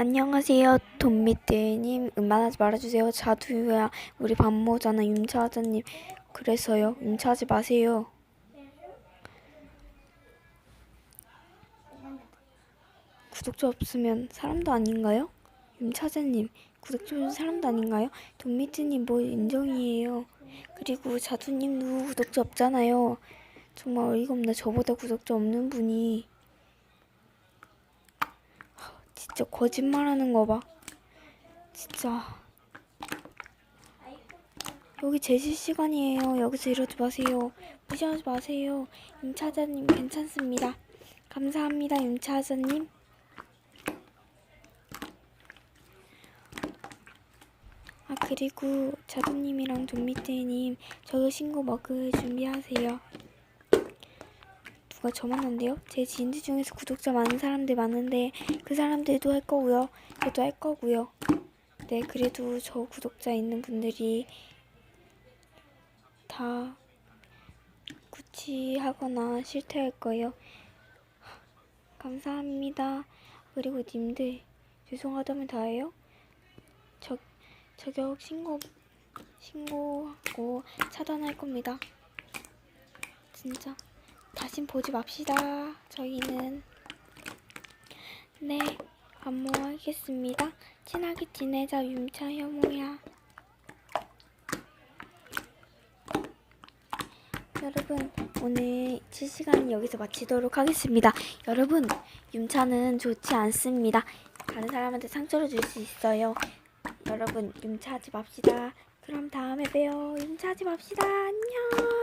안녕하세요, 돈미떼님. 음반하지 말아주세요. 자두야, 우리 밥 먹잖아, 윤차하자님. 그래서요, 윤차하지 마세요. 구독자 없으면 사람도 아닌가요? 윤차자님, 구독자 없으면 사람도 아닌가요? 돈미떼님 뭐 인정이에요. 그리고 자두님도 구독자 없잖아요. 정말 어이가 없네. 저보다 구독자 없는 분이. 진짜 거짓말하는 거 봐. 진짜. 여기 제시 시간이에요. 여기서 이러지 마세요. 무시하지 마세요. 임차자님 괜찮습니다. 감사합니다, 임차자님. 아 그리고 자두님이랑 돈미떼님 저도 신고 먹을 준비하세요. 누가 저 만난대요? 제 지인들 중에서 구독자 많은 사람들 많은데 그 사람들도 할 거고요. 저도 할 거고요. 네, 그래도 저 구독자 있는 분들이 다 구치하거나 실패할 거예요. 감사합니다. 그리고 님들 죄송하다면 다해요. 저 저격 신고 신고하고 차단할 겁니다. 진짜. 다신 보지 맙시다. 저희는 네 안무하겠습니다. 친하게 지내자 윤차 혐오야. 여러분 오늘 실시간 여기서 마치도록 하겠습니다. 여러분 윤차는 좋지 않습니다. 다른 사람한테 상처를 줄 수 있어요. 여러분 윤차하지 맙시다. 그럼 다음에 봬요. 윤차하지 맙시다. 안녕.